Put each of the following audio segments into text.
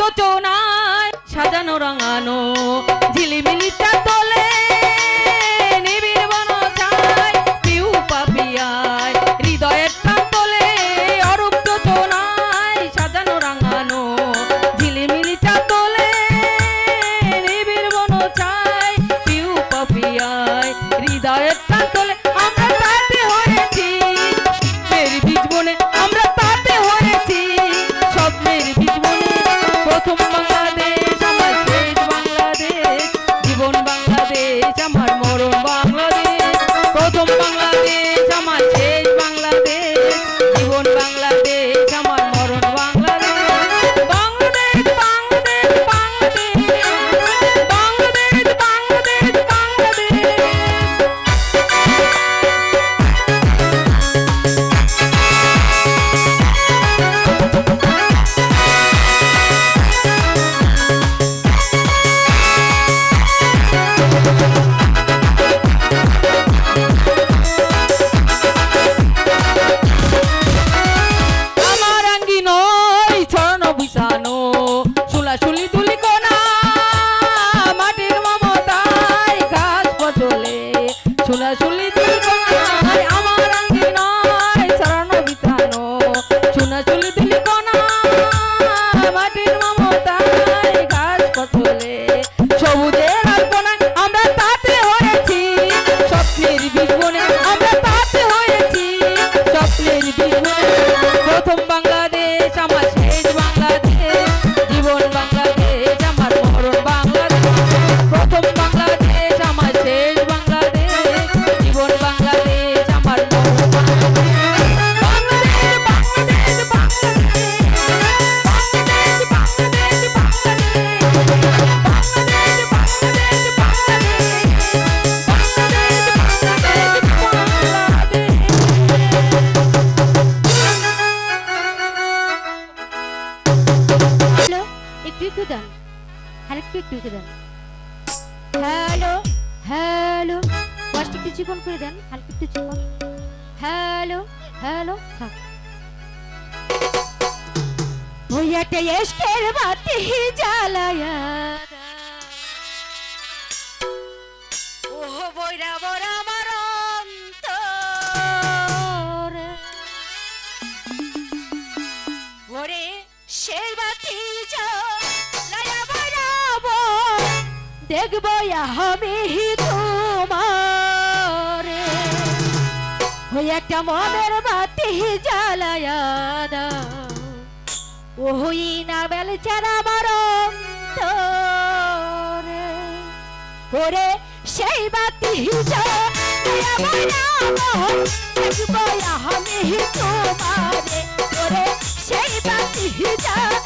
দুটো চৌনায় সাজানো রঙানো ঝিলিমিলিটা তো দেখব আমি তোমার। ওই একটা মনের বাতি জ্বালায়া ওই না বেল ছাড়া ওরে সেই বাতি দেখব আমি তোমার ওরে সেই বাতি জ্বালা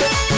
何?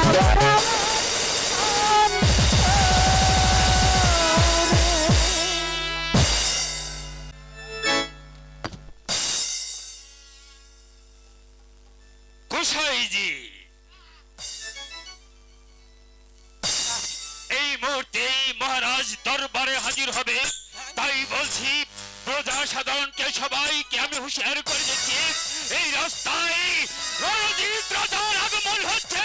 গোসাইজি হুঁশিয়ার করে দিচ্ছি। এই রাস্তায় রণজিৎ রাজার আগমন হচ্ছে।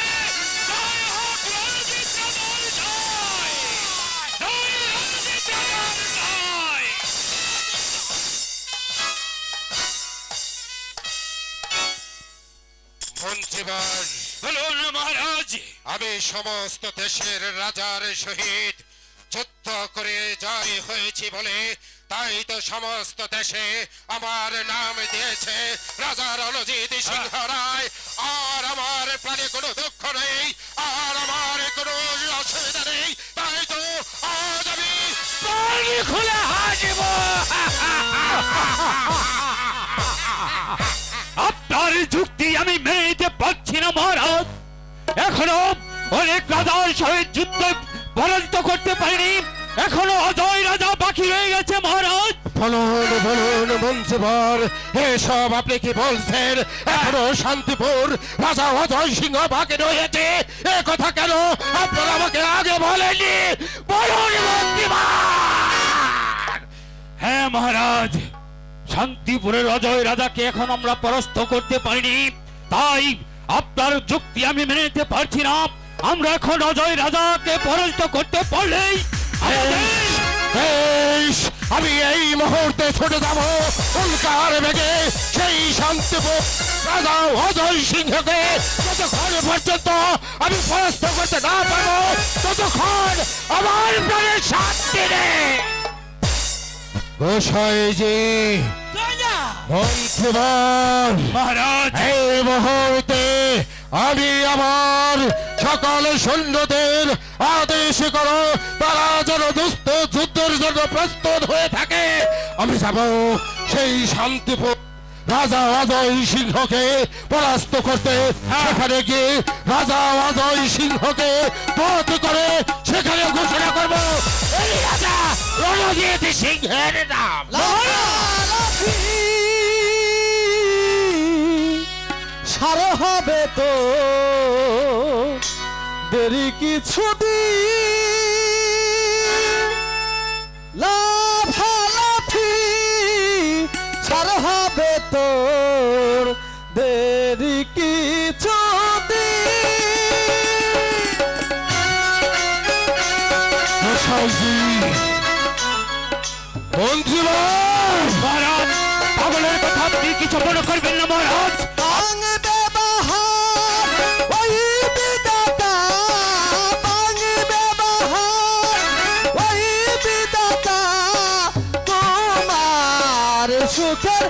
বলুন মহারাজ। আমি সমস্ত দেশের রাজার সহিত যুদ্ধ করে জয় হয়েছি বলে তাই তো সমস্ত দেশে আমার নাম দিয়েছে রাজা রণজিৎ সিংহ রায়। আর আমার প্রাণে কোনো দুঃখ নেই, আর আমার কোনো অসুবিধা নেই। তাই তো আজ আমি খুলে আপনার যুক্তি আমি পারছি না, মহারাজ। এখনও অনেক রাজার সহিত যুদ্ধ পরাজিত করতে পারিনি। এখনও অজয় রাজা বাকি রয়ে গেছে মহারাজ। বলুন বলুন মন্ত্রীবর এসব আপনি কি বলছেন? এখনও শান্তিপুর রাজা অজয় সিংহ বাকি রয়েছে। এ কথা কেন? আপনারা আমাকে আগে বলেননি। বলুন হ্যাঁ মহারাজ। শান্তিপুরের অজয় রাজাকে এখন আমরা পরাস্ত করতে পারিনি। তাই আপনার যুক্তি আমি মেনে নিতে পারছি না। আমরা এখন অজয় রাজাকে পরাজিত করতে পারলেই আমি এই মুহূর্তে ছুটে যাব উল্কার বেগে সেই শান্তিপুর রাজা অজয় সিংহকে। যতক্ষণ পর্যন্ত আমি পরাস্ত করতে না পারব ততক্ষণ আমার প্রাণের শান্তি নেই। গোসাইজি মন্ত্রীবর মহারাজ! এই মুহূর্তে আমি আমার সকল সৈন্যদের আদেশ করো। তারা যেন দুস্থ যুদ্ধের জন্য প্রস্তুত হয়ে থাকে। আমি যাব সেই শান্তিপুর। রাজা অজয় সিংহকে পরাস্ত করতে সেখানে গিয়ে রাজা অজয় সিংহকে পথ করে সেখানে ঘোষণা করব। এই রাজা রণজিৎ সিংহের নাম। সার হবে তো। দেরি কিছু লাফালাফি সার হবে তোর। দেরি কিছু মহারাজ পাগলের কথা আপনি কিছু মনে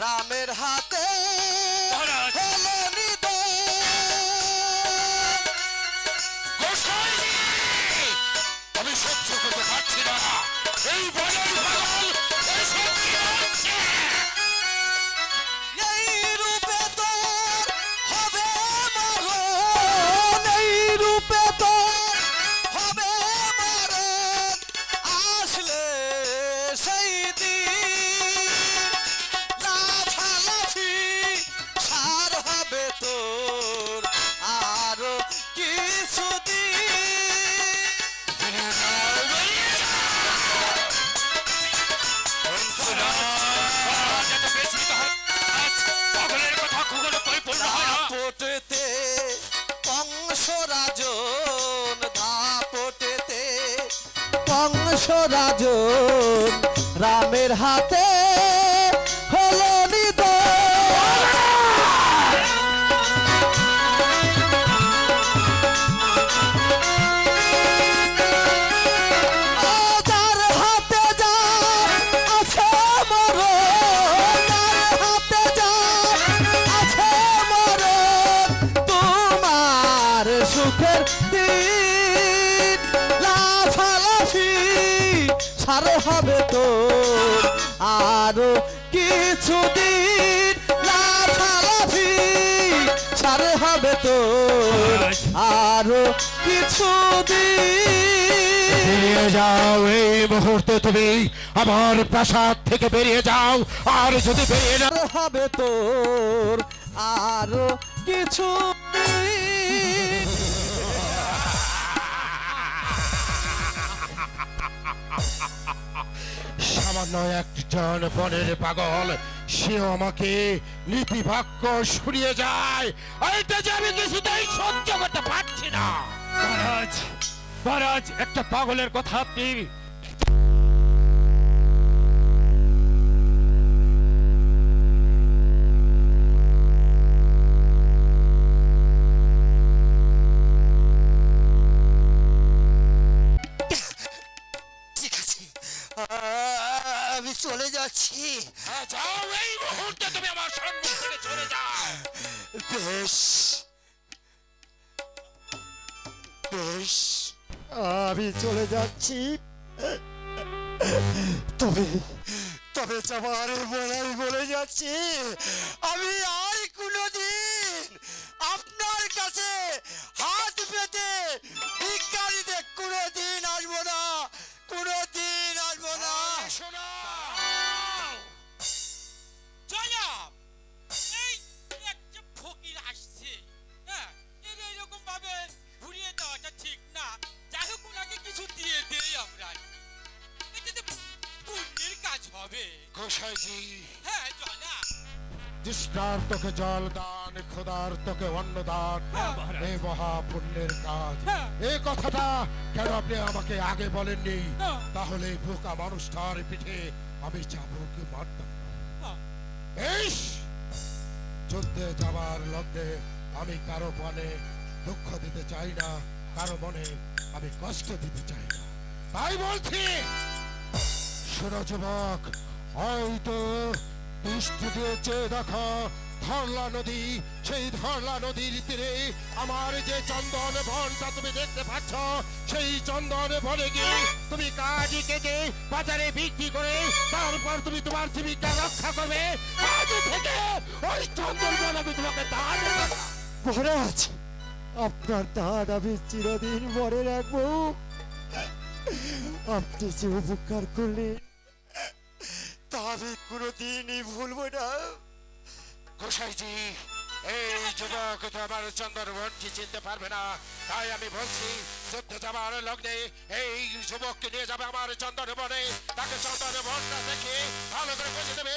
রামের হাতে হাতে যা আছে মরণ তোমার সুখের দিন সারে হবে তো আরও কিছুদিন সারে হবে তো আরও কিছুদিন বেরিয়ে যাও এই মুহূর্তে তুমি আমার প্রাসাদ থেকে বেরিয়ে যাও। আর যদি বেরিয়ে আর হবে তোর। আরও কিছু সামান্য একজন বনের পাগল সে আমাকে বাক্য শুনিয়ে যায়। এটা যে আমি কিছুতেই সহ্য করতে পারছি না। মহারাজ মহারাজ, একটা পাগলের কথা আপনি বেশ। আমি চলে যাচ্ছি। তবে তবে যাবার বলাই বলে যাচ্ছি আমি আর কোনোদিন হবে। গোসাইজি হ্যাঁ জনাব তৃষ্ণার্তকে জল দান ক্ষুধার্তকে অন্ন দান হ্যাঁ, এই মহাপুণ্যের কাজ। হ্যাঁ। এই কথাটা কেন আপনি আমাকে আগে বলেননি। তাহলে বোকা মানুষটার পিঠে আমি যাব কি মারতাম। হ্যাঁ। যুদ্ধে যাবার লগ্নে আমি কারও মনে দুঃখ দিতে চাই না কারও মনে আমি কষ্ট দিতে চাই না। তাই বলছি! শোনো যুবক হয়তো দৃষ্টি দিয়ে চেয়ে দেখো ধরলা নদী, সেই ধরলা নদীর তীরে আমার যে চন্দন তুমি দেখতে পাচ্ছ, সেই চন্দন গিয়ে তুমি কাজ কেটে বাজারে বিক্রি করে তারপর তুমি তোমার জীবিকা রক্ষা করবে। আজ থেকে ওই চন্দন আমি তোমাকে দান মহারাজ, আপনার দান আমি চিরদিন মনে রাখব। আপনি যে উপকার করলেন আমি কোনোদিনই ভুলবো না। গোসাইজি, এই যুবক তোমার চন্দ্রবনটি চিনতে পারবে না। তাই আমি বলছি যুদ্ধ যাবার লগ্নে এই যুবককে নিয়ে যাবে আমার চন্দ্রবনে তাকে চন্দ্রবনটা দেখে ভালো করে বুঝে দেবে